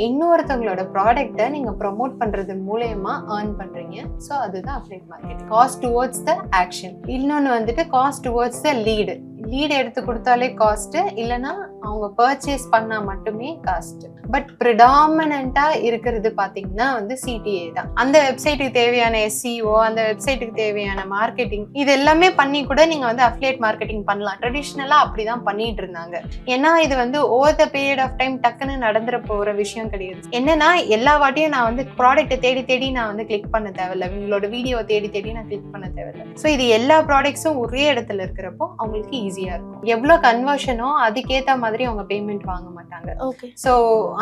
இன்னொருத்தவங்களோட ப்ராடக்ட்டை நீங்கள் ப்ரொமோட் பண்ணுறது மூலயமா ஏர்ன் பண்ணுறீங்க ஸோ அதுதான் affiliate market cost towards the action இன்னொன்று வந்துட்டு cost towards the lead lead எடுத்து கொடுத்தாலே காஸ்ட்டு இல்லைன்னா அவங்க பர்ச்சேஸ் பண்ணா மட்டுமே காஸ்ட் பட் ப்ரிடாமினா இருக்கிறது பாத்தீங்கன்னா வந்து சிடிஏ தான். அந்த வெப்சைட்டுக்கு தேவையான எஸ்சிஓ அந்த வெப்சைட்டுக்கு தேவையான மார்க்கெட்டிங் இது எல்லாமே பண்ணி கூட நீங்க வந்து அஃப்லேட் மார்க்கெட்டிங் பண்ணலாம். ட்ரெடிஷ்னலா அப்படிதான் பண்ணிட்டு இருந்தாங்க. ஏன்னா இது வந்து over the period of time டக்குன்னு நடந்துற போற விஷயம் கிடையாது. என்னன்னா எல்லா வாட்டியும் நான் வந்து ப்ராடக்ட்டை தேடி தேடி நான் வந்து கிளிக் பண்ண தேவையில்ல. உங்களோட வீடியோ தேடி தேடி நான் கிளிக் பண்ண தேவையில்ல. ஸோ இது எல்லா ப்ராடக்ட்ஸும் ஒரே இடத்துல இருக்கிறப்போ அவங்களுக்கு ஈஸியா இருக்கும். எவ்வளோ கன்வர்ஷனோ அதுக்கேத்த மாதிரி அவங்க பேமெண்ட் வாங்க மாட்டாங்க. ஓகே ஸோ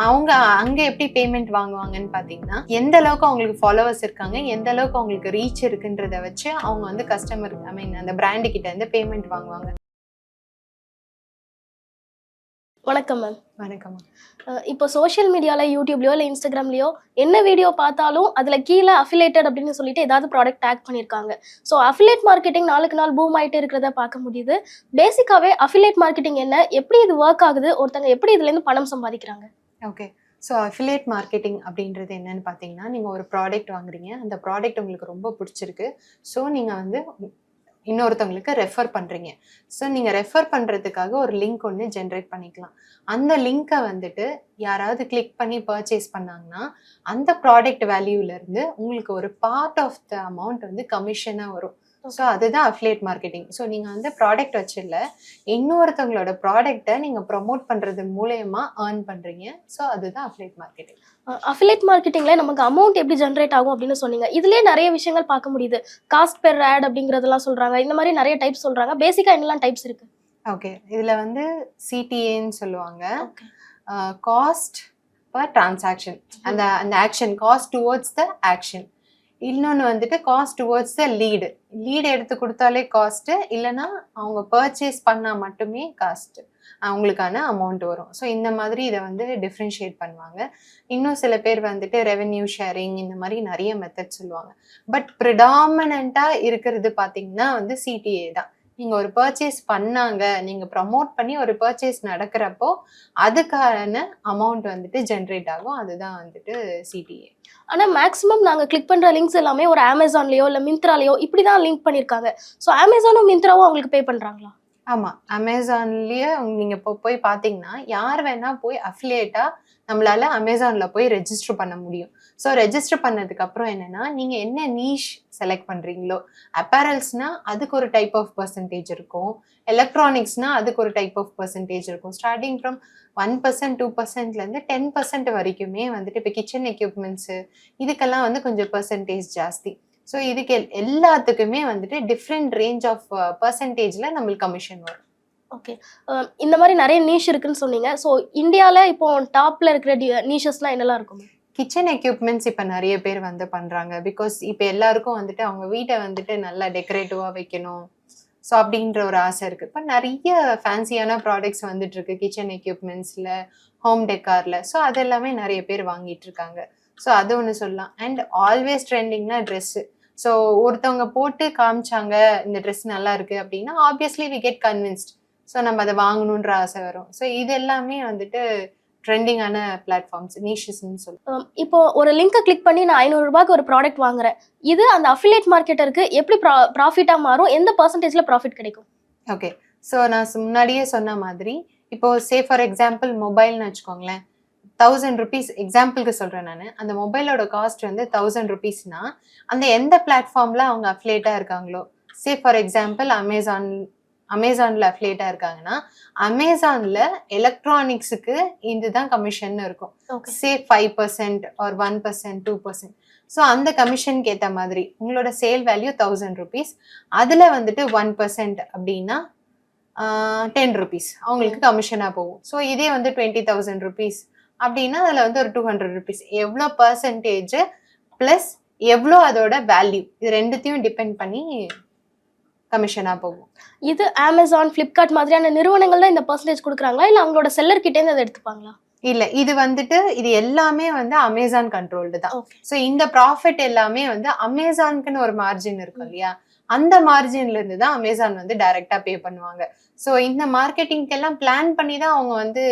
அவங்க அங்க எப்படி பேமெண்ட் வாங்குவாங்கன்னு பாத்தீங்கன்னா எந்த அளவுக்கு அவங்களுக்கு ஃபாலோவர்ஸ் இருக்காங்க எந்த அளவுக்கு அவங்களுக்கு ரீச் இருக்குன்றத வச்சு அவங்க வந்து கஸ்டமர் ஐ மீன் அந்த பிராண்டு கிட்ட இருந்து பேமெண்ட் வாங்குவாங்க. வணக்கம் மேம் வணக்கம் இப்போ சோஷியல் மீடியாவில் யூடியூப்லையோ இல்லை இன்ஸ்டாகிராம்லையோ என்ன வீடியோ பார்த்தாலும் அதில் கீழே அஃபிலேட்டட் அப்படின்னு சொல்லிட்டு ஏதாவது ப்ராடக்ட் டேக் பண்ணியிருக்காங்க ஸோ அஃபிலேட் மார்க்கெட்டிங் நாளுக்கு நாள் பூம் ஆயிட்டே இருக்கிறத பார்க்க முடியுது. பேசிக்காவே அஃபிலேட் மார்க்கெட்டிங் என்ன எப்படி இது ஒர்க் ஆகுது ஒருத்தங்க எப்படி இதுலேருந்து பணம் சம்பாதிக்கிறாங்க? ஓகே ஸோ அஃபிலியேட் மார்க்கெட்டிங் அப்படின்றது என்னன்னு பார்த்தீங்கன்னா நீங்கள் ஒரு ப்ராடக்ட் வாங்குறீங்க. அந்த ப்ராடக்ட் உங்களுக்கு ரொம்ப பிடிச்சிருக்கு. ஸோ நீங்கள் வந்து இன்னொருத்தவங்களுக்கு ரெஃபர் பண்ணுறீங்க ஸோ நீங்கள் ரெஃபர் பண்ணுறதுக்காக ஒரு லிங்க் ஒன்று ஜென்ரேட் பண்ணிக்கலாம். அந்த லிங்க்கை வந்துட்டு யாராவது கிளிக் பண்ணி பர்ச்சேஸ் பண்ணாங்கன்னா அந்த ப்ராடக்ட் வேல்யூலேருந்து உங்களுக்கு ஒரு பார்ட் ஆஃப் த அமௌண்ட் வந்து கமிஷனாக வரும். ஸோ அதுதான் அஃப்லேட் மார்க்கெட்டிங் ஸோ நீங்கள் வந்து ப்ராடக்ட் வச்சிடல இன்னொருத்தவங்களோட ப்ராடக்ட்டை நீங்கள் ப்ரொமோட் பண்ணுறது மூலயமா ஏர்ன் பண்ணுறீங்க ஸோ அதுதான் அஃப்லேட் மார்க்கெட்டிங் அஃபிலேட் மார்க்கெட்டிங்கில் நமக்கு அமௌண்ட் எப்படி ஜென்ரேட் ஆகும் அப்படின்னு சொன்னீங்க. இதுலேயே நிறைய விஷயங்கள் பார்க்க முடியுது. காஸ்ட் பெர் ஆட் அப்படிங்கிறதெல்லாம் சொல்கிறாங்க இந்த மாதிரி நிறைய டைப்ஸ் சொல்கிறாங்க பேசிக்காக என்னெல்லாம் டைப்ஸ் இருக்கு? ஓகே இதில் வந்து சிடிஏன்னு சொல்லுவாங்க. காஸ்ட் பர் டிரான்சாக்ஷன் அந்த அந்த action cost towards the action இன்னொன்று வந்துட்டு cost towards the lead lead எடுத்து கொடுத்தாலே காஸ்ட்டு இல்லைன்னா அவங்க பர்ச்சேஸ் பண்ணால் மட்டுமே காஸ்ட்டு அவங்களுக்கான அமௌண்ட் வரும். ஸோ இந்த மாதிரி இதை வந்து டிஃப்ரென்ஷியேட் பண்ணுவாங்க. இன்னும் சில பேர் வந்துட்டு ரெவென்யூ ஷேரிங் இந்த மாதிரி நிறைய மெத்தட் சொல்லுவாங்க. பட் ப்ரிடாமினாக இருக்கிறது பார்த்தீங்கன்னா வந்து சிடிஏ தான். நீங்கள் ஒரு பர்ச்சேஸ் பண்ணாங்க நீங்கள் ப்ரமோட் பண்ணி ஒரு பர்ச்சேஸ் நடக்கிறப்போ அதுக்கான அமௌண்ட் வந்துட்டு ஜென்ரேட் ஆகும். அதுதான் வந்துட்டு சிடிஏ ஆனால் மேக்ஸிமம் நாங்கள் கிளிக் பண்ணுற லிங்க்ஸ் எல்லாமே ஒரு அமேசான்லேயோ இல்லை மிந்த்ராலேயோ இப்படி தான் லிங்க் பண்ணியிருக்காங்க ஸோ அமேசானும் மிந்த்ராவும் அவங்களுக்கு பே பண்ணுறாங்களா ஆமாம் அமேசான்லேயே நீங்கள் இப்போ போய் பார்த்தீங்கன்னா யார் வேணால் போய் அஃபிலியேட்டாக நம்மளால அமேசானில் போய் ரெஜிஸ்டர் பண்ண முடியும். ஸோ ரெஜிஸ்டர் பண்ணதுக்கு அப்புறம் என்னன்னா நீங்கள் என்ன நீஷ் செலக்ட் பண்ணுறீங்களோ அப்பேரல்ஸ்னா அதுக்கு ஒரு டைப் ஆஃப் பர்சன்டேஜ் இருக்கும். எலக்ட்ரானிக்ஸ்னா அதுக்கு ஒரு டைப் ஆஃப் பர்சன்டேஜ் இருக்கும். Starting from one percent two பர்சன்ட்லேருந்து ten percent வரைக்குமே வந்துட்டு இப்போ கிச்சன் எக்யூப்மெண்ட்ஸு இதுக்கெல்லாம் வந்து கொஞ்சம் பர்சன்டேஜ் ஜாஸ்தி. ஸோ இதுக்கு எல்- எல்லாத்துக்குமே வந்துட்டு டிஃப்ரெண்ட் ரேஞ்ச் ஆஃப் பர்சன்டேஜில் நம்மளுக்கு கமிஷன் வரும். ஓகே இந்த மாதிரி நிறைய நீஷ் இருக்குன்னு சொன்னீங்க. ஸோ இந்தியாவில் இப்போ டாப்பில் இருக்கிற நீஷஸ்லாம் என்னெல்லாம் இருக்கும்? கிச்சன் எக்யூப்மெண்ட்ஸ் இப்போ நிறைய பேர் வந்து பண்ணுறாங்க பிகாஸ் இப்போ எல்லாருக்கும் வந்துட்டு அவங்க வீட்டை வந்துட்டு நல்லா டெக்கரேட்டிவாக வைக்கணும். ஸோ அப்படின்ற ஒரு ஆசை இருக்குது இப்போ நிறைய ஃபேன்சியான ப்ராடக்ட்ஸ் வந்துட்டு இருக்கு. கிச்சன் எக்யூப்மெண்ட்ஸில் ஹோம் டெக்காரில் ஸோ அதெல்லாமே நிறைய பேர் வாங்கிட்டு இருக்காங்க. ஸோ அது ஒன்று சொல்லலாம். அண்ட் ஆல்வேஸ் ட்ரெண்டிங்னா ட்ரெஸ்ஸு ஸோ ஒருத்தவங்க போட்டு காமிச்சாங்க இந்த ட்ரெஸ் நல்லா இருக்குது அப்படின்னா obviously we get convinced so நம்ம அதை வாங்கணுன்ற ஆசை வரும். ஸோ இது எல்லாமே வந்துட்டு ட்ரெண்டிங்கான பிளாட்ஃபார்ம்ஸ் நீஷஸ்ன்னு சொல்லுவோம் இப்போ ஒரு லிங்கை கிளிக் பண்ணி நான் ஐநூறு ரூபாய்க்கு ஒரு ப்ராடக்ட் வாங்குறேன். இது அந்த அஃபிலேட் மார்க்கெட்டருக்கு எப்படி ப்ராஃபிட்டாக மாறும்? எந்த பர்சன்டேஜில் ப்ராஃபிட் கிடைக்கும்? ஓகே ஸோ நான் முன்னாடியே சொன்ன மாதிரி இப்போ சே ஃபார் எக்ஸாம்பிள் மொபைல்னு வச்சுக்கோங்களேன். தௌசண்ட் ருபீஸ் எக்ஸாம்பிளுக்கு சொல்கிறேன் நான். அந்த மொபைலோட காஸ்ட் வந்து தௌசண்ட் ருபீஸ்னா அந்த எந்த பிளாட்ஃபார்மில் அவங்க அஃப்லேட்டாக இருக்காங்களோ? சே ஃபார் எக்ஸாம்பிள் அமேசான் அமேசானில் அஃப்லேட்டாக இருக்காங்கன்னா அமேசானில் எலக்ட்ரானிக்ஸுக்கு இதுதான் கமிஷன் இருக்கும். Say five percent or one percent two percent so அந்த கமிஷனுக்கு ஏற்ற மாதிரி உங்களோட சேல் வேல்யூ தௌசண்ட் ருபீஸ் அதில் வந்துட்டு ஒன் பர்சன்ட் அப்படின்னா டென் ருபீஸ் அவங்களுக்கு கமிஷனாக போகும். ஸோ இதே வந்து டுவெண்ட்டி தௌசண்ட் ருபீஸ் அப்படின்னா அதில் வந்து ஒரு டூ ஹண்ட்ரட் ருபீஸ் எவ்வளோ பர்சன்டேஜ் ப்ளஸ் எவ்வளோ அதோட வேல்யூ இது ரெண்டுத்தையும் டிபெண்ட் பண்ணி கமிஷனாக போகும். இது அமேசான் ஃப்ளிப்கார்ட் மாதிரியான நிறுவனங்கள் தான் இந்த பர்சன்டேஜ் கொடுக்குறாங்களா? இல்லை அவங்களோட செல்லர் கிட்டேருந்து அதை எடுத்துப்பாங்களா? இல்ல இது வந்துட்டு இது எல்லாமே வந்து அமேசான் கண்ட்ரோல்டு தான். ஸோ இந்த ப்ராஃபிட் எல்லாமே வந்து அமேசானுக்குன்னு ஒரு மார்ஜின் இருக்கும் இல்லையா? அந்த மார்ஜின்ல இருந்து தான் அமேசான் வந்து டைரக்டா பே பண்ணுவாங்க. ஸோ இந்த மார்க்கெட்டிங்க்கு எல்லாம் பிளான் பண்ணி தான் அவங்க வந்து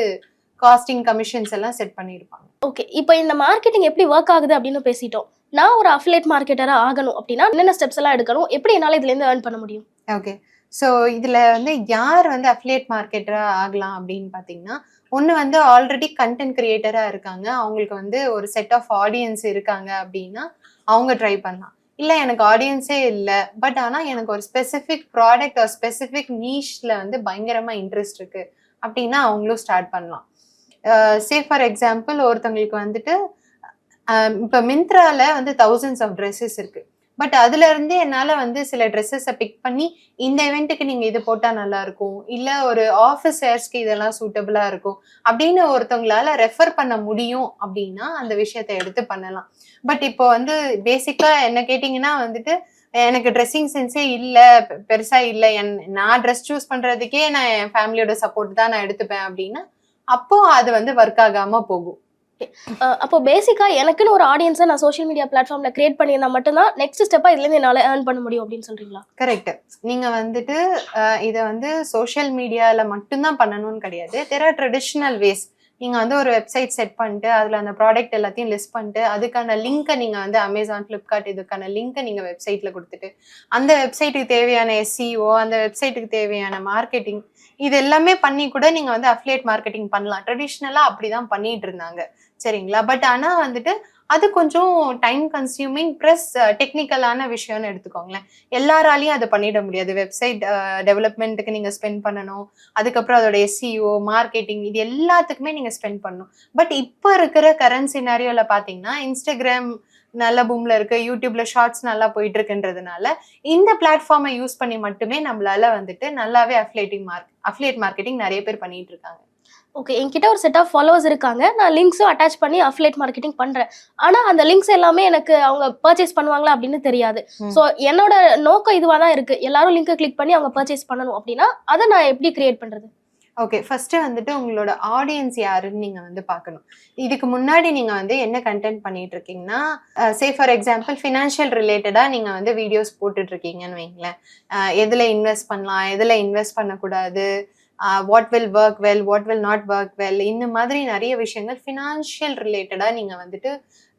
காஸ்டிங் கமிஷன்ஸ் எல்லாம் செட் பண்ணியிருப்பாங்க. ஓகே இப்போ இந்த மார்க்கெட்டிங் எப்படி ஒர்க் ஆகுது அப்படின்னு பேசிட்டோம். நான் ஒரு அஃபிலேட் மார்க்கெட்டரா ஆகணும் அப்படின்னா என்னென்ன ஸ்டெப்ஸ் எல்லாம் எடுக்கணும்? எப்படி என்னால இதுல இருந்து ஏர்ன் பண்ண முடியும்? ஓகே ஸோ இதில் வந்து யார் வந்து அஃபிலியேட் மார்க்கெட்டராக ஆகலாம் அப்படின்னு பார்த்தீங்கன்னா ஒன்று வந்து ஆல்ரெடி கண்டென்ட் கிரியேட்டராக இருக்காங்க. அவங்களுக்கு வந்து ஒரு செட் ஆஃப் ஆடியன்ஸ் இருக்காங்க அப்படின்னா அவங்க ட்ரை பண்ணலாம். இல்லை எனக்கு ஆடியன்ஸே இல்லை பட் ஆனால் எனக்கு ஒரு ஸ்பெசிஃபிக் ப்ராடக்ட் ஒரு ஸ்பெசிஃபிக் நீஷில் வந்து பயங்கரமாக இன்ட்ரெஸ்ட் இருக்குது அப்படின்னா அவங்களும் ஸ்டார்ட் பண்ணலாம். சே ஃபார் எக்ஸாம்பிள் ஒருத்தவங்களுக்கு வந்துட்டு இப்போ மிந்த்ராவில் வந்து தௌசண்ட்ஸ் ஆஃப் ட்ரெஸ்ஸஸ் இருக்குது பட் அதுல இருந்து என்னால வந்து சில ட்ரெஸ்ஸஸை பிக் பண்ணி இந்த இவெண்ட்டுக்கு நீங்க இது போட்டா நல்லா இருக்கும். இல்ல ஒரு ஆஃபீஸ் ஹேர்ஸ்க்கு இதெல்லாம் சூட்டபிளா இருக்கும். அப்படின்னு ஒருத்தவங்களால ரெஃபர் பண்ண முடியும் அப்படின்னா அந்த விஷயத்தை எடுத்து பண்ணலாம். பட் இப்போ வந்து பேசிக்கா என்ன கேட்டீங்கன்னா வந்துட்டு எனக்கு ட்ரெஸ்ஸிங் சென்ஸே இல்லை பெருசா இல்லை. என் நான் ட்ரெஸ் சூஸ் பண்றதுக்கே நான் என் ஃபேமிலியோட சப்போர்ட் தான் நான் எடுத்துப்பேன் அப்படின்னா அப்போ அது வந்து ஒர்க் ஆகாம போகும். அப்போ பேசிக்கா எனக்குன்னு ஒரு ஆடியன்ஸை நான் சோஷியல் மீடியா பிளாட்ஃபார்ம்ல கிரியேட் பண்ணியிருந்தா மட்டும்தான் நெக்ஸ்ட் ஸ்டெப்பா இதுல இருந்து என்னால ஏர்ன் பண்ண முடியும் அப்படின்னு சொல்றீங்களா? கரெக்ட் நீங்க வந்துட்டு அஹ், இதை வந்து சோஷியல் மீடியால மட்டும்தான் பண்ணணும்னு கிடையாது. தெர் ஆர் ட்ரெடிஷ்னல் வேஸ் நீங்கள் வந்து ஒரு வெப்சைட் செட் பண்ணிட்டு அதில் அந்த ப்ராடக்ட் எல்லாத்தையும் லிஸ்ட் பண்ணிட்டு அதுக்கான லிங்கை நீங்கள் வந்து அமேசான் ஃப்ளிப்கார்ட் இதுக்கான லிங்கை நீங்கள் வெப்சைட்டில் கொடுத்துட்டு அந்த வெப்சைட்டுக்கு தேவையான எஸ்சிஓ அந்த வெப்சைட்டுக்கு தேவையான மார்க்கெட்டிங் இது எல்லாமே பண்ணி கூட நீங்கள் வந்து அஃப்லேட் மார்க்கெட்டிங் பண்ணலாம். ட்ரெடிஷ்னலாக அப்படி தான் பண்ணிட்டு இருந்தாங்க. சரிங்களா? பட் ஆனால் வந்துட்டு அது கொஞ்சம் டைம் கன்சியூமிங் ப்ளஸ் டெக்னிக்கலான விஷயம்னு எடுத்துக்கோங்களேன். எல்லாராலையும் அதை பண்ணிட முடியாது. வெப்சைட் டெவலப்மெண்ட்டுக்கு நீங்கள் ஸ்பெண்ட் பண்ணணும். அதுக்கப்புறம் அதோட எஸ்சிஓ மார்க்கெட்டிங் இது எல்லாத்துக்குமே நீங்கள் ஸ்பெண்ட் பண்ணணும். பட் இப்போ இருக்கிற கரண்ட் சினாரியோவில் பார்த்தீங்கன்னா இன்ஸ்டாகிராம் நல்ல பூமில் இருக்கு. யூடியூப்ல ஷார்ட்ஸ் நல்லா போயிட்டு இருக்குன்றதுனால இந்த பிளாட்ஃபார்மை யூஸ் பண்ணி மட்டுமே நம்மளால வந்துட்டு நல்லாவே அஃப்லேட்டிங் மார்க் அஃப்லேட் மார்க்கெட்டிங் நிறைய பேர் பண்ணிட்டு இருக்காங்க. ஓகே என்கிட்ட ஒரு செட் ஆஃப் ஃபாலோவர்ஸ் இருக்காங்க. நான் லிங்க்ஸும் அட்டாச் பண்ணி அஃபிலேட் மார்க்கெட்டிங் பண்றேன். ஆனா அந்த லிங்க்ஸ் எல்லாமே எனக்கு அவங்க பர்ச்சேஸ் பண்ணுவாங்களா அப்படின்னு தெரியாது. ஸோ என்னோட நோக்கம் இதுவா தான் இருக்கு. எல்லாரும் லிங்கை கிளிக் பண்ணி அவங்க பர்ச்சேஸ் பண்ணணும் அப்படின்னா அதை நான் எப்படி கிரியேட் பண்றது? ஓகே ஃபர்ஸ்ட் வந்துட்டு உங்களோட ஆடியன்ஸ் யாருன்னு நீங்க வந்து பார்க்கணும். இதுக்கு முன்னாடி நீங்க வந்து என்ன கண்டென்ட் பண்ணிட்டு இருக்கீங்கன்னா சே ஃபார் எக்ஸாம்பிள் ஃபினான்ஷியல் ரிலேட்டடா நீங்க வந்து வீடியோஸ் போட்டுட்டு இருக்கீங்கன்னு வைங்களேன். எதுல இன்வெஸ்ட் பண்ணலாம் எதுல இன்வெஸ்ட் பண்ணக்கூடாது what will work well what will not work well இந்த மாதிரி நிறைய விஷயங்கள் ஃபினான்ஷியல் ரிலேட்டடாக நீங்கள் வந்துட்டு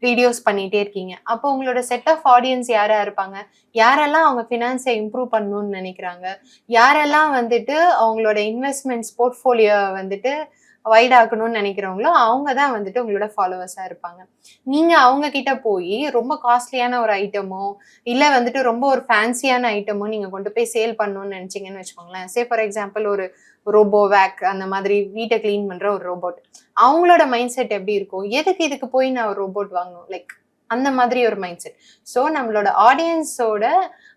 வீடியோஸ் பண்ணிகிட்டே இருக்கீங்க. அப்போ உங்களோட செட் ஆஃப் ஆடியன்ஸ் யாராக இருப்பாங்க? யாரெல்லாம் அவங்க ஃபினான்ஸை இம்ப்ரூவ் பண்ணணும்னு நினைக்கிறாங்க? யாரெல்லாம் வந்துட்டு அவங்களோட இன்வெஸ்ட்மெண்ட்ஸ் போர்ட்ஃபோலியோ வந்துட்டு வைட் ஆக்கணும்னு நினைக்கிறவங்களோ அவங்க தான் வந்துட்டு உங்களோட ஃபாலோவர்ஸாக இருப்பாங்க. நீங்கள் அவங்க கிட்ட போய் ரொம்ப காஸ்ட்லியான ஒரு ஐட்டமோ இல்லை வந்துட்டு ரொம்ப ஒரு ஃபேன்சியான ஐட்டமோ நீங்கள் கொண்டு போய் சேல் பண்ணணும்னு நினச்சிங்கன்னு வச்சுக்கோங்களேன். சே ஃபார் எக்ஸாம்பிள் ஒரு ரோபோவேக் அந்த மாதிரி வீட்டை க்ளீன் பண்ணுற ஒரு ரோபோட் அவங்களோட மைண்ட் செட் எப்படி இருக்கும்? எதுக்கு இதுக்கு போய் நான் ஒரு ரோபோட் வாங்கணும்? லைக் அந்த மாதிரி ஒரு மைண்ட் செட் ஸோ நம்மளோட ஆடியன்ஸோட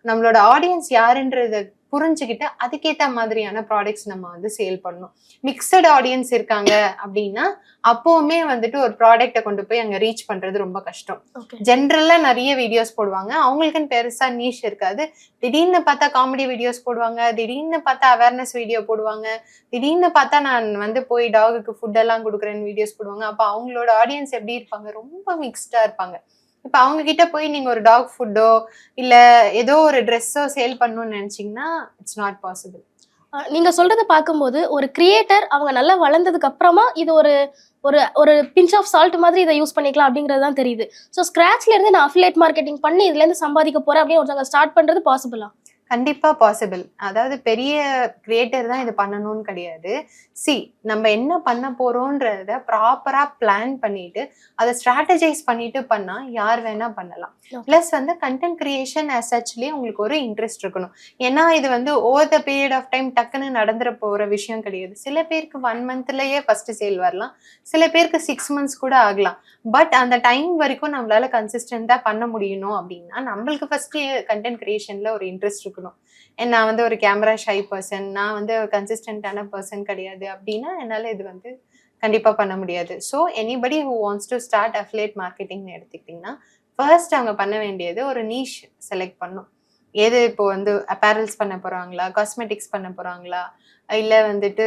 நம்மளோட ஆடியன்ஸ் யாருன்றத புரிஞ்சுக்கிட்டு அதுக்கேத்த மாதிரியான ப்ராடக்ட்ஸ் நம்ம வந்து சேல் பண்ணணும். மிக்சட் ஆடியன்ஸ் இருக்காங்க அப்படின்னா அப்போவுமே வந்துட்டு ஒரு ப்ராடக்ட்டை கொண்டு போய் அங்க ரீச் பண்றது ரொம்ப கஷ்டம். ஓகே ஜென்ரலா நிறைய வீடியோஸ் போடுவாங்க. அவங்களுக்குன்னு பெருசா நீஷ் இருக்காது. திடீர்னு பார்த்தா காமெடி வீடியோஸ் போடுவாங்க. திடீர்னு பார்த்தா அவேர்னஸ் வீடியோ போடுவாங்க. திடீர்னு பார்த்தா நான் வந்து போய் டாகுக்கு ஃபுட் எல்லாம் கொடுக்குறேன்னு வீடியோஸ் போடுவாங்க. அப்போ அவங்களோட ஆடியன்ஸ் எப்படி இருப்பாங்க? ரொம்ப மிக்ஸ்டா இருப்பாங்க. இப்போ அவங்க கிட்ட போய் நீங்க ஒரு டாக் ஃபுட்டோ இல்ல ஏதோ ஒரு ட்ரெஸ்ஸோ சேல் பண்ணணும்னு நினைச்சீங்கன்னா இட்ஸ் நாட் பாசிபிள் நீங்க சொல்றத பார்க்கும்போது ஒரு கிரியேட்டர் அவங்க நல்லா வளர்ந்ததுக்கு அப்புறமா இது ஒரு ஒரு ஒரு பிஞ்ச் ஆஃப் சால்ட் மாதிரி இதை யூஸ் பண்ணிக்கலாம் அப்படிங்கிறது தான் தெரியுது. ஸோ ஸ்க்ராச்ல இருந்து நான் அஃபிலேட் மார்க்கெட்டிங் பண்ணி இதுல இருந்து சம்பாதிக்க போறேன் அப்படின்னு ஒருத்தவங்க ஸ்டார்ட் பண்றது பாசிபிளா கண்டிப்பா பாசிபிள் அதாவது பெரிய கிரியேட்டர் தான் இது பண்ணணும்னு கிடையாது. சி நம்ம என்ன பண்ண போறோன்றத ப்ராப்பரா பிளான் பண்ணிட்டு அதை ஸ்ட்ராட்டஜைஸ் பண்ணிட்டு பண்ணா யார் வேணா பண்ணலாம். ப்ளஸ் வந்து கண்டென்ட் கிரியேஷன் as suchலயே உங்களுக்கு ஒரு இன்ட்ரெஸ்ட் இருக்கணும். ஏன்னா இது வந்து over the period of time டக்குன்னு நடந்துற போற விஷயம் கிடையாது. சில பேருக்கு ஒன் மந்த்லயே ஃபர்ஸ்ட் சேல் வரலாம். சில பேருக்கு சிக்ஸ் மந்த்ஸ் கூட ஆகலாம். பட் அந்த டைம் வரைக்கும் நம்மளால கன்சிஸ்டண்டா பண்ண முடியணும் அப்படின்னா நம்மளுக்கு ஃபர்ஸ்ட் கண்டென்ட் கிரியேஷன்ல ஒரு இன்ட்ரெஸ்ட் இருக்கணும். வச்சுக்கணும் நான் வந்து ஒரு கேமரா ஷை பர்சன் நான் வந்து கன்சிஸ்டன்டான பர்சன் கிடையாது அப்படின்னா என்னால இது வந்து கண்டிப்பா பண்ண முடியாது. So anybody who wants to start affiliate மார்க்கெட்டிங்னு எடுத்துக்கிட்டிங்கன்னா ஃபர்ஸ்ட் அவங்க பண்ண வேண்டியது ஒரு நீஷ் செலக்ட் பண்ணும் எது இப்போ வந்து அப்பேரல்ஸ் பண்ண போறாங்களா? காஸ்மெட்டிக்ஸ் பண்ண போறாங்களா? இல்ல வந்துட்டு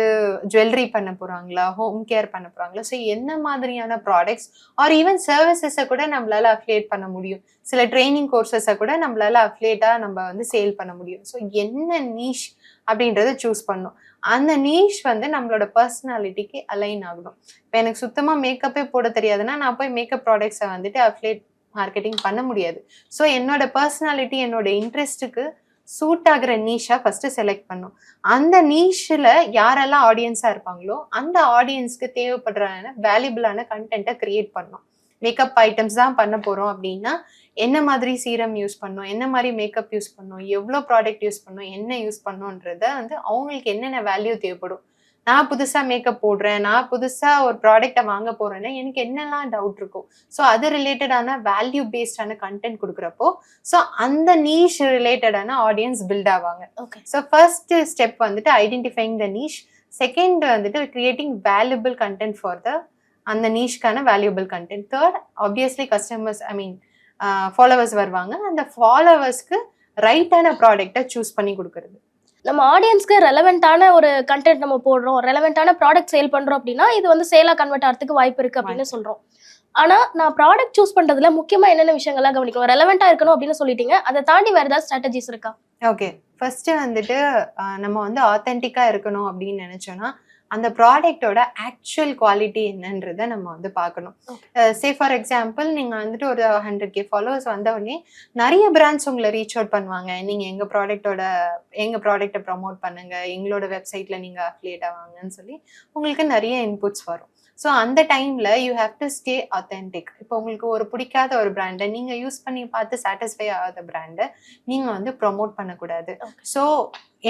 ஜுவல்லரி பண்ண போறாங்களா? ஹோம் கேர் பண்ண போறாங்களா? ஸோ என்ன மாதிரியான ப்ராடக்ட்ஸ் ஆர் ஈவன் சர்வீசஸை கூட நம்மளால அஃப்லேட் பண்ண முடியும். சில ட்ரைனிங் கோர்சஸை கூட நம்மளால அஃப்லேட்டாக நம்ம வந்து சேல் பண்ண முடியும். ஸோ என்ன நீஷ் அப்படின்றத சூஸ் பண்ணணும். அந்த நீஷ் வந்து நம்மளோட பர்சனாலிட்டிக்கு அலைன் ஆகணும். இப்போ எனக்கு சுத்தமாக மேக்கப்பே போட தெரியாதுன்னா நான் போய் மேக்கப் ப்ராடக்ட்ஸை வந்துட்டு அஃப்லேட் மார்க்கெட்டிங் பண்ண முடியாது. ஸோ என்னோட பர்சனாலிட்டி என்னோட இன்ட்ரெஸ்ட்டுக்கு சூட் ஆகிற நீஷாக ஃபஸ்ட்டு செலக்ட் பண்ணும். அந்த நீஷில் யாரெல்லாம் ஆடியன்ஸாக இருப்பாங்களோ அந்த ஆடியன்ஸ்க்கு தேவைப்படுறான வேல்யூபிளான கண்டென்ட்டை க்ரியேட் பண்ணோம். மேக்கப் ஐட்டம்ஸ் தான் பண்ண போகிறோம் அப்படின்னா என்ன மாதிரி சீரம் யூஸ் பண்ணோம் என்ன மாதிரி மேக்கப் யூஸ் பண்ணோம் எவ்வளோ ப்ராடக்ட் யூஸ் பண்ணோம் என்ன யூஸ் பண்ணோன்றத வந்து அவங்களுக்கு என்னென்ன வேல்யூ தேவைப்படும் நான் புதுசாக மேக்கப் போடுறேன் நான் புதுசாக ஒரு ப்ராடக்டை வாங்க போறேன்னா எனக்கு என்னெல்லாம் டவுட் இருக்கும் ஸோ அது ரிலேட்டடான வேல்யூ பேஸ்டான கண்டென்ட் கொடுக்குறப்போ ஸோ அந்த நீஷ் ரிலேட்டடான ஆடியன்ஸ் பில்ட் ஆவாங்க. ஓகே ஸோ ஃபர்ஸ்ட் ஸ்டெப் வந்துட்டு ஐடென்டிஃபைங் த நீஷ் செகண்ட் வந்துட்டு creating valuable content for the அந்த நீஷ்க்கான valuable content third obviously customers I mean followers வருவாங்க. அந்த ஃபாலோவர்ஸ்க்கு ரைட்டான ப்ராடக்டை சூஸ் பண்ணி கொடுக்கறது. நம்ம ஆடியன்ஸ்க்கு ரெலவெண்டான ஒரு கண்டென்ட் நம்ம போடுறோம் ரெலவெண்டான ப்ராடக்ட் சேல் பண்றோம் அப்படின்னா இது வந்து சேலா கன்வெர்ட் ஆகிறதுக்கு வாய்ப்பு இருக்கு அப்படின்னு சொல்றோம். ஆனா நான் ப்ராடக்ட் சூஸ் பண்றதுல முக்கியமா என்னென்ன விஷயங்கள்லாம் கவனிக்கணும்? ரெலவெண்டா இருக்கணும் அப்படின்னு சொல்லிட்டீங்க. அதை தாண்டி வேற ஏதாவது ஸ்ட்ராட்டஜிஸ் இருக்கா? ஓகே ஃபர்ஸ்ட் வந்துட்டு நம்ம வந்து ஆத்தென்டிக்கா இருக்கணும் அப்படின்னு நினைச்சோம்னா அந்த ப்ராடக்டோட ஆக்சுவல் குவாலிட்டி என்னன்றதை நம்ம வந்து பார்க்கணும். சே ஃபார் எக்ஸாம்பிள் நீங்க வந்துட்டு ஒரு ஹண்ட்ரட் கே ஃபாலோவர்ஸ் வந்த உடனே நிறைய பிராண்ட்ஸ் உங்களை ரீச் அவுட் பண்ணுவாங்க. நீங்க எங்க ப்ராடக்டோட எங்க ப்ராடக்ட்டை ப்ரமோட் பண்ணுங்க எங்களோட வெப்சைட்ல நீங்க அஃபிலியேட் ஆவாங்கன்னு சொல்லி உங்களுக்கு நிறைய இன்புட்ஸ் வரும். ஸோ அந்த டைம்ல you have to stay authentic இப்போ உங்களுக்கு ஒரு பிடிக்காத ஒரு பிராண்டை நீங்க யூஸ் பண்ணி பார்த்து சாட்டிஸ்ஃபை ஆகாத பிராண்டை நீங்க வந்து ப்ரொமோட் பண்ணக்கூடாது. ஸோ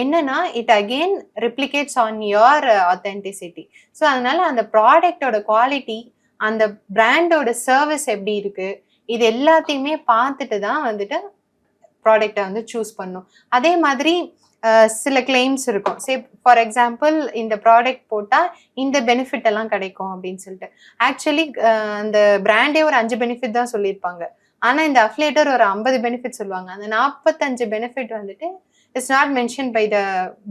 என்னன்னா it again replicates on your authenticity so அதனால அந்த ப்ராடக்டோட குவாலிட்டி அந்த பிராண்டோட சர்வீஸ் எப்படி இருக்கு இது எல்லாத்தையுமே பார்த்துட்டு தான் வந்துட்டு ப்ராடக்டை வந்து சூஸ் பண்ணும். அதே மாதிரி சில கிளைம்ஸ் இருக்கும். சே ஃபார் எக்ஸாம்பிள் இந்த ப்ராடக்ட் போட்டால் இந்த பெனிஃபிட் எல்லாம் கிடைக்கும் அப்படின்னு சொல்லிட்டு. ஆக்சுவலி அந்த பிராண்டே ஒரு அஞ்சு பெனிஃபிட் தான் சொல்லியிருப்பாங்க. ஆனால் இந்த அஃப்லேட்டர் ஒரு ஐம்பது பெனிஃபிட் சொல்லுவாங்க. அந்த நாற்பத்தஞ்சு பெனிஃபிட் வந்துட்டு it's not mention by the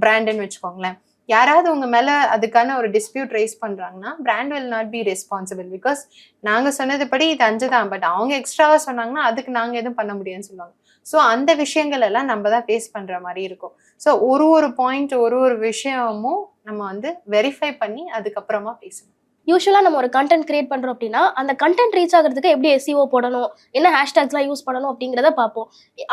பிராண்டுன்னு வச்சுக்கோங்களேன். யாராவது உங்க மேல அதுக்கான ஒரு டிஸ்பியூட் ரைஸ் பண்றாங்கன்னா brand will not be responsible because நாங்க சொன்னதுபடி இது அஞ்சு தான் பட் அவங்க எக்ஸ்ட்ராவா சொன்னாங்கன்னா அதுக்கு நாங்க எதுவும் பண்ண முடியும்னு சொல்லுவாங்க. ஸோ அந்த விஷயங்கள் எல்லாம் நம்ம தான் ஃபேஸ் பண்ற மாதிரி இருக்கும். ஸோ ஒரு ஒரு பாயிண்ட் ஒரு ஒரு விஷயமும் நம்ம வந்து வெரிஃபை பண்ணி அதுக்கப்புறமா பேசணும். யூஸ்வலாக நம்ம ஒரு கண்டென்ட் கிரியேட் பண்ணுறோம் அப்படின்னா அந்த கண்டென்ட் ரீச் ஆகிறதுக்கு எப்படி எஸ்இஓ போடணும் என்ன ஹேஷ்டேக்ஸ்லாம் யூஸ் பண்ணணும் அப்படிங்கிறத பார்ப்போம்.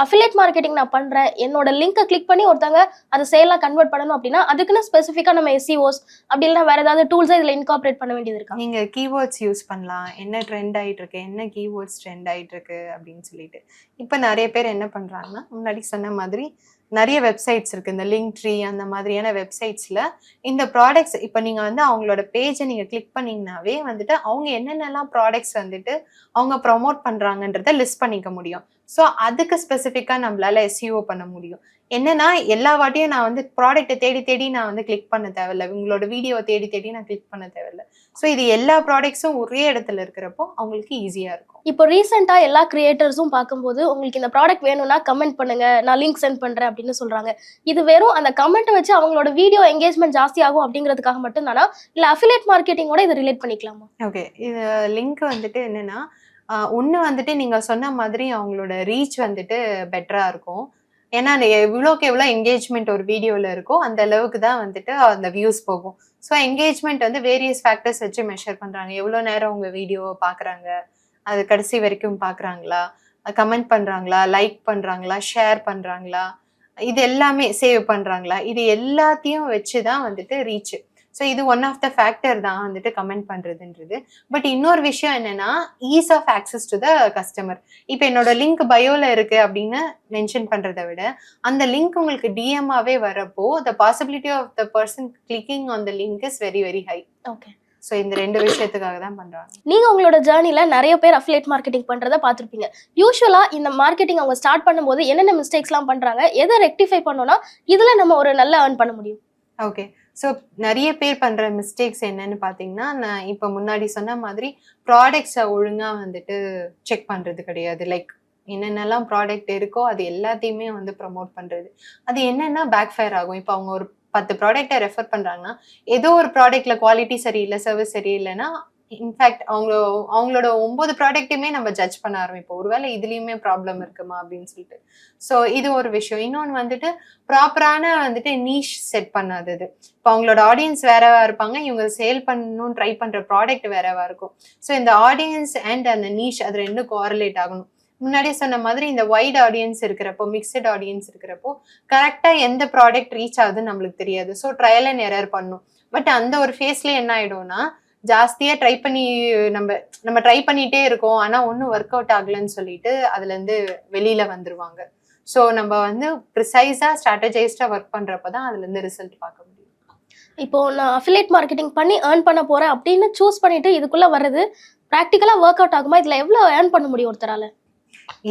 அஃபிலேட் மார்க்கெட்டிங் நான் பண்ணுறேன் என்னோட லிங்கை கிளிக் பண்ணி ஒருத்தங்க அதை சேலாக கன்வெர்ட் பண்ணணும் அப்படின்னா அதுக்குன்னு ஸ்பெசிஃபிக்காக நம்ம எஸ்இஓஸ் அப்படி இல்லைன்னா வேறு ஏதாவது டூல்ஸை இதில் இன்கார்பரேட் பண்ண வேண்டியது இருக்கா? நீங்கள் கீவேர்ட்ஸ் யூஸ் பண்ணலாம். என்ன ட்ரெண்ட் ஆகிட்டு இருக்கு என்ன கீவேர்ட்ஸ் ட்ரெண்ட் ஆயிட்டு இருக்கு அப்படின்னு சொல்லிட்டு. இப்போ நிறைய பேர் என்ன பண்ணுறாங்கன்னா முன்னாடி சொன்ன மாதிரி நிறைய வெப்சைட்ஸ் இருக்கு. இந்த லிங்க் ட்ரீ அந்த மாதிரியான வெப்சைட்ஸ்ல இந்த ப்ராடக்ட்ஸ் இப்போ நீங்க வந்து அவங்களோட பேஜை நீங்க கிளிக் பண்ணீங்கன்னாவே வந்துட்டு அவங்க என்னென்னலாம் ப்ராடக்ட்ஸ் வந்துட்டு அவங்க ப்ரொமோட் பண்றாங்கன்றத லிஸ்ட் பண்ணிக்க முடியும். ஸோ அதுக்கு ஸ்பெசிஃபிக்காக நம்மளால எஸ்இஓ பண்ண முடியும். என்னன்னா எல்லா வாட்டியும் நான் வந்து ப்ராடக்ட்டை தேடி தேடி நான் வந்து கிளிக் பண்ண தேவையில்ல. உங்களோட வீடியோவை தேடி தேடி நான் கிளிக் பண்ண தேவையில்ல. ஸோ இது எல்லா ப்ராடக்ட்ஸும் ஒரே இடத்துல இருக்கிறப்போ அவங்களுக்கு ஈஸியா இருக்கும். இப்போ ரீசெண்டா எல்லா கிரியேட்டர்ஸும் பார்க்கும்போது உங்களுக்கு இந்த ப்ராடக்ட் வேணும்னா கமெண்ட் பண்ணுங்க. நான் லிங்க் சென்ட் பண்றேன் அப்படின்னு சொல்றாங்க. இது வெறும் அந்த கமெண்ட் வச்சு அவங்களோட வீடியோ எங்கேஜ்மெண்ட் ஜாஸ்தி ஆகும் அப்படிங்கிறதுக்காக மட்டும் தானா இல்ல அஃபிலேட் மார்க்கெட்டிங்கோட இதை ரிலேட் பண்ணிக்கலாமா? ஓகே இது லிங்க் வந்துட்டு என்னன்னா ஒன்று வந்துட்டு நீங்க சொன்ன மாதிரி அவங்களோட ரீச் வந்துட்டு பெட்டரா இருக்கும். ஏன்னா அந்த எவ்வளோக்கு எவ்வளோ என்கேஜ்மெண்ட் ஒரு வீடியோவில் இருக்கோ அந்த அளவுக்கு தான் வந்துட்டு அந்த வியூஸ் போகும். ஸோ என்கேஜ்மெண்ட் வந்து வேரியஸ் ஃபேக்டர்ஸ் வச்சு மெஷர் பண்ணுறாங்க எவ்வளோ நேரம் உங்கள் வீடியோவை பார்க்குறாங்க அது கடைசி வரைக்கும் பார்க்குறாங்களா கமெண்ட் பண்ணுறாங்களா லைக் பண்ணுறாங்களா ஷேர் பண்ணுறாங்களா இது எல்லாமே சேவ் பண்ணுறாங்களா இது எல்லாத்தையும் வச்சு தான் வந்துட்டு ரீச் ஸோ இது ஒன் ஆஃப் த ஃபேக்டர் தான் வந்துட்டு கமெண்ட் பண்ணுறதுன்றது பட் இன்னொரு விஷயம் என்னன்னா ease of access to the customer இப்போ என்னோட லிங்க் பயோல இருக்கு அப்படின்னு மென்ஷன் பண்றதை விட அந்த லிங்க் உங்களுக்கு டிஎம்மாவே வரப்போ the possibility of the person clicking on the link is very very high okay so இந்த ரெண்டு விஷயத்துக்காக தான் பண்றாங்க. நீங்க உங்களோட ஜேர்னில நிறைய பேர் அஃபிலேட் மார்க்கெட்டிங் பண்றத பார்த்திருப்பீங்க. யூஸ்வலா இந்த மார்க்கெட்டிங் அவங்க ஸ்டார்ட் பண்ணும்போது என்னென்ன மிஸ்டேக்ஸ்லாம் பண்றாங்க எதை ரெக்டிஃபை பண்ணோம்னா இதுல நம்ம ஒரு நல்ல ஏர்ன் பண்ண முடியும். ஓகே ஸோ நிறைய பேர் பண்ணுற மிஸ்டேக்ஸ் என்னன்னு பார்த்தீங்கன்னா நான் இப்போ முன்னாடி சொன்ன மாதிரி ப்ராடக்ட்ஸை ஒழுங்காக வந்துட்டு செக் பண்ணுறது கிடையாது. லைக் என்னென்னலாம் ப்ராடக்ட் இருக்கோ அது எல்லாத்தையுமே வந்து ப்ரமோட் பண்ணுறது அது என்னென்னா பேக் ஃபயர் ஆகும். இப்போ அவங்க ஒரு பத்து ப்ராடக்ட்டை ரெஃபர் பண்ணுறாங்கன்னா ஏதோ ஒரு ப்ராடக்ட்ல குவாலிட்டி சரியில்லை சர்வீஸ் சரியில்லைன்னா இன்ஃபேக்ட் அவங்க அவங்களோட ஒன்பது ப்ராடக்ட்டுமே நம்ம ஜட்ஜ் பண்ண ஆரம்பிப்போம். ஒருவேளை இதுலேயுமே ப்ராப்ளம் இருக்குமா அப்படின்னு சொல்லிட்டு. ஸோ இது ஒரு விஷயம். இன்னொன்று வந்துட்டு ப்ராப்பரான வந்துட்டு நீஷ் செட் பண்ணாதது. இப்போ அவங்களோட ஆடியன்ஸ் வேறவா இருப்பாங்க. இவங்க சேல் பண்ணணும்னு ட்ரை பண்ணுற ப்ராடக்ட் வேறவா இருக்கும். ஸோ இந்த ஆடியன்ஸ் அண்ட் அந்த நீஷ் அது ரெண்டும் கோரலேட் ஆகணும். முன்னாடியே சொன்ன மாதிரி இந்த வைட் ஆடியன்ஸ் இருக்கிறப்போ மிக்சட் ஆடியன்ஸ் இருக்கிறப்போ கரெக்டாக எந்த ப்ராடக்ட் ரீச் ஆகுதுன்னு நம்மளுக்கு தெரியாது. ஸோ ட்ரையல் அண்ட் எரர் பண்ணும். பட் அந்த ஒரு ஃபேஸ்ல என்ன ஆயிடும்னா ஜாஸ்தியா ட்ரை பண்ணி நம்ம நம்ம ட்ரை பண்ணிட்டே இருக்கோம். ஆனா ஒன்றும் ஒர்க் அவுட் ஆகலைன்னு சொல்லிட்டு அதுல இருந்து வெளியில வந்துருவாங்க. ஸோ நம்ம வந்து ப்ரிசைஸா ஸ்ட்ராட்டஜைஸ்டா ஒர்க் பண்றப்ப தான் அதுல இருந்து ரிசல்ட் பார்க்க முடியும். இப்போ நான் அஃபிலேட் மார்க்கெட்டிங் பண்ணி ஏர்ன் பண்ண போறேன் அப்படின்னு சூஸ் பண்ணிட்டு இதுக்குள்ள வர்றது ப்ராக்டிக்கலா ஒர்க் அவுட் ஆகுமா? இதுல எவ்வளவு ஏர்ன் பண்ண முடியும் ஒருத்தரால?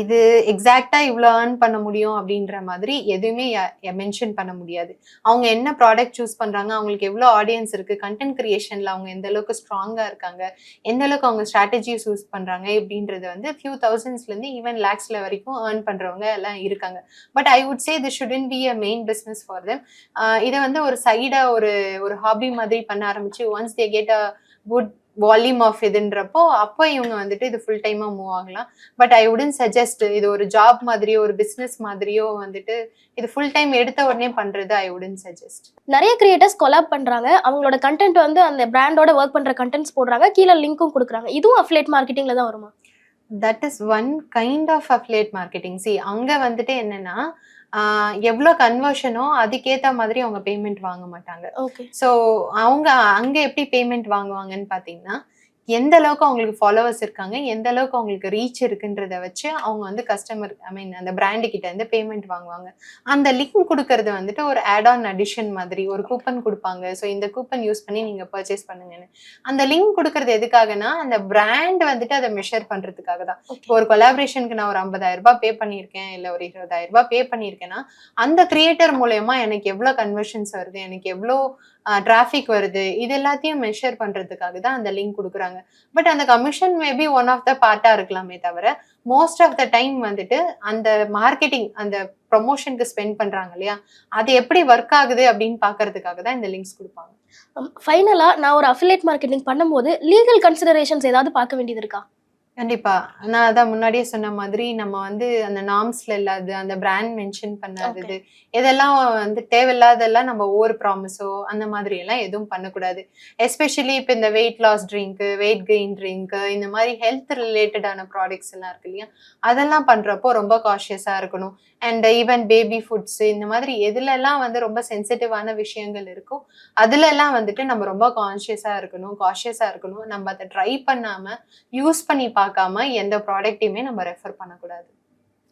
இது எக்ஸாக்டா இவ்வளோ ஏர்ன் பண்ண முடியும் அப்படின்ற மாதிரி எதுவுமே மென்ஷன் பண்ண முடியாது. அவங்க என்ன ப்ராடக்ட் சூஸ் பண்றாங்க அவங்களுக்கு எவ்வளோ ஆடியன்ஸ் இருக்கு கண்டென்ட் கிரியேஷன்ல அவங்க எந்த அளவுக்கு ஸ்ட்ராங்கா இருக்காங்க எந்த அளவுக்கு அவங்க ஸ்ட்ராட்டஜிஸ் யூஸ் பண்றாங்க அப்படின்றது வந்து ஃபியூ தௌசண்ட்ஸ்ல இருந்து ஈவன் லேக்ஸ்ல வரைக்கும் ஏர்ன் பண்றவங்க எல்லாம் இருக்காங்க. But I would say this shouldn't be a main business for them இதை வந்து ஒரு சைடா ஒரு ஒரு ஹாபி மாதிரி பண்ண ஆரம்பிச்சு once they get a good volume of இதுன்றப்போ அப்போ இவங்க வந்துட்டு இது ஃபுல் டைமா மூவ் ஆகலாம். பட் ஐ உடன் சஜஸ்ட் இது ஒரு ஜாப் மாதிரியோ ஒரு பிசினஸ் மாதிரியோ வந்துட்டு இது ஃபுல் டைம் எடுத்த உடனே பண்றது ஐ உடன் சஜஸ்ட் நிறைய கிரியேட்டர்ஸ் கொலாப் பண்றாங்க. அவங்களோட கண்டென்ட் வந்து அந்த பிராண்டோட ஒர்க் பண்ற கண்டென்ட்ஸ் போடுறாங்க. கீழே லிங்க்கும் கொடுக்குறாங்க. இதுவும் அஃபிலேட் மார்க்கெட்டிங்ல தான் வருமா? That is one kind of affiliate marketing see அங்க வந்துட்டு என்னன்னா எவ்வளோ கன்வர்ஷனோ அதுக்கேத்த மாதிரி அவங்க பேமெண்ட் வாங்க மாட்டாங்க. ஓகே ஸோ அவங்க அங்க எப்படி பேமெண்ட் வாங்குவாங்கன்னு பாத்தீங்கன்னா எந்த அளவுக்கு அவங்களுக்கு ஃபாலோவர்ஸ் இருக்காங்க எந்த அளவுக்கு அவங்களுக்கு ரீச் இருக்குன்றத வச்சு அவங்க வந்து கஸ்டமர் ஐ மீன் அந்த பிராண்டு கிட்ட இருந்து பேமெண்ட் வாங்குவாங்க. அந்த லிங்க் கொடுக்கறது வந்துட்டு ஒரு ஆட் ஆன் அடிஷன் மாதிரி ஒரு கூப்பன் கொடுப்பாங்க. ஸோ இந்த கூப்பன் யூஸ் பண்ணி நீங்க பர்ச்சேஸ் பண்ணுங்கன்னு. அந்த லிங்க் கொடுக்கறது எதுக்காகனா அந்த பிராண்ட் வந்துட்டு அதை மெஷர் பண்றதுக்காக தான். இப்போ ஒரு கொலாபரேஷனுக்கு நான் ஒரு ஐம்பதாயிரம் ரூபாய் பே பண்ணியிருக்கேன் இல்லை ஒரு இருபதாயிரம் ரூபாய் பே பண்ணியிருக்கேன்னா அந்த கிரியேட்டர் மூலயமா எனக்கு எவ்வளோ கன்வர்ஷன்ஸ் வருது எனக்கு எவ்வளோ டிராஃபிக் வருது இது எல்லாத்தையும் மெஷர் பண்றதுக்காக தான் அந்த லிங்க் கொடுக்குறாங்க. பட் அந்த commission maybe one of the பார்ட்டா இருக்கலாமே தவிர மோஸ்ட் ஆஃப் த டைம் வந்துட்டு அந்த மார்க்கெட்டிங் அந்த ப்ரொமோஷனுக்கு ஸ்பெண்ட் பண்றாங்க இல்லையா? அது எப்படி ஒர்க் ஆகுது அப்படின்னு பாக்குறதுக்காக தான் இந்த லிங்க்ஸ் கொடுப்பாங்க. Um, ஃபைனலா நான் ஒரு அஃபிலேட் மார்க்கெட்டிங் பண்ணும்போது லீகல் கன்சிடரேஷன்ஸ் ஏதாவது பார்க்க வேண்டியது இருக்கா? கண்டிப்பா. நான் அதான் முன்னாடியே சொன்ன மாதிரி நம்ம வந்து அந்த நார்ம்ஸ்ல இல்லாது அந்த பிராண்ட் மென்ஷன் பண்ணாதது இதெல்லாம் வந்து தேவையில்லாதெல்லாம் நம்ம ஓவர் ப்ராமிஸோ அந்த மாதிரி எல்லாம் எதுவும் பண்ணக்கூடாது. எஸ்பெஷலி இப்போ இந்த weight loss drink weight gain drink இந்த மாதிரி ஹெல்த் ரிலேட்டடான ப்ராடக்ட்ஸ் எல்லாம் இருக்கு இல்லையா? அதெல்லாம் பண்றப்போ ரொம்ப காஷியஸா இருக்கணும். அண்ட் ஈவன் பேபி ஃபுட்ஸ் இந்த மாதிரி எதுல எல்லாம் வந்து ரொம்ப சென்சிட்டிவான விஷயங்கள் இருக்கோ அதுல எல்லாம் வந்துட்டு நம்ம ரொம்ப கான்ஷியஸா இருக்கணும் காஷியஸா இருக்கணும். நம்ம அதை ட்ரை பண்ணாம யூஸ் பண்ணி பார்க்காம எந்த ப்ராடக்ட்டையுமே நம்ம ரெஃபர் பண்ணக்கூடாது.